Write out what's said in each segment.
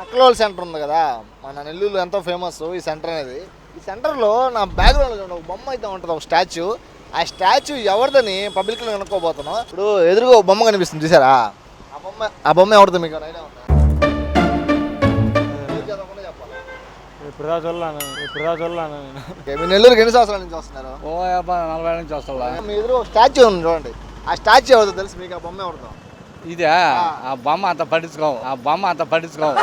నక్కలోల్ centre ఉంది కదా. మన నెల్లూరులో ఎంతో ఫేమస్ ఈ సెంటర్ అనేది. ఈ సెంటర్లో నా బ్యాక్గ్రౌండ్లో ఒక బొమ్మ అయితే ఉంటుంది ఒక స్టాచ్యూ. ఆ స్టాచ్యూ ఎవరిదని పబ్లిక్లో కనుక్కోబోతున్నాం. ఇప్పుడు ఎదురుగా ఒక బొమ్మ కనిపిస్తుంది చూసారా? ఆ బొమ్మ ఆ బొమ్మ ఎవరిది మీకు ఐడియా ఉందా? మీ నెల్లూరుకి ఎన్ని సంవత్సరాల నుంచి వస్తున్నారు? ఓ నలభై నుంచి వస్తా మీ ఎదురు ఒక స్టాచ్యూ ఉంది చూడండి. ఆ స్టాచ్యూ ఎవరిదో తెలుసు మీకు ఆ బొమ్మ ఎవరిదో? ఇదే? ఆ. బొమ్మ అంత పట్టించుకోవు ఆ బొమ్మ అంత పట్టించుకోవు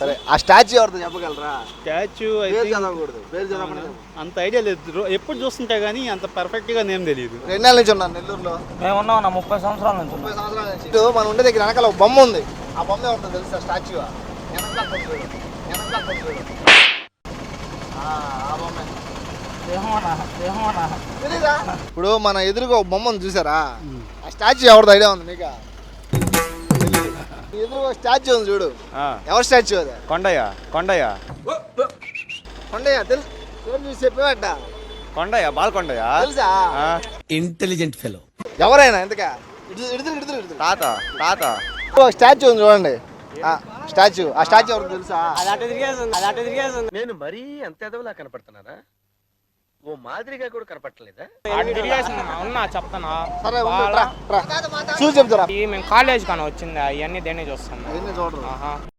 సరే ఆ స్టాచ్యూ ఎవరిదో చెప్పగలరా? స్టాచ్యూ పేరు చదవకూడదు పేరు చదవకుండా చెప్పు. అంత ఐడియా లేదు. ఎప్పుడు చూస్తుంటా కానీ అంత పర్ఫెక్ట్గా నేమ్ తెలియదు ఎన్ని నెలల నుంచి ఉన్నాను నెల్లూరులో? మేము ఉన్నాం నా ముప్పై సంవత్సరాల నుంచి ముప్పై సంవత్సరాల నుంచి. ఇటు మనం ఉండే దగ్గర వెనకాల ఒక బొమ్మ ఉంది. ఆ బొమ్మ ఎవరిదో తెలుసా? స్టాచ్యూ. ఆ, ఆ బొమ్మే. ఇప్పుడు మన ఎదురుగా ఒక బొమ్మ ఉంది చూసారా? ఆ స్టాచ్యూ ఎవరిది ఐడియా ఉంది మీకు ఎదురుగా ఒక స్టాచ్యూ ఉంది చూడు. ఎవరి స్టాచ్యూ అది? కొండయ్య కొండయ్య. కొండయ్య తెలుసు చూసి చెప్పేవట కొండయ్య బాలకొండయ్య. తెలుసా? ఆ, ఇంటెలిజెంట్ ఫెలో ఎవరైనా ఎందుక ఇటు ఇడుతురు ఇడుతురు ఇడుతురు తాత తాత. ఒక స్టాచ్యూ ఉంది చూడండి. స్టాచ్యూ ఆ స్టాచ్యూ ఎవరు తెలుసా? నేను మరీ అంత ఎదవలా కనపడుతున్నారా ఓ మాదిరిగా కూడా కనపడలేదా ఉన్నా చెప్తానా? సరే. చూసి చెప్తారా? ఈ మేము కాలేజ్ కానీ వచ్చింది అవన్నీ దేనే అవన్నీ చూడరు.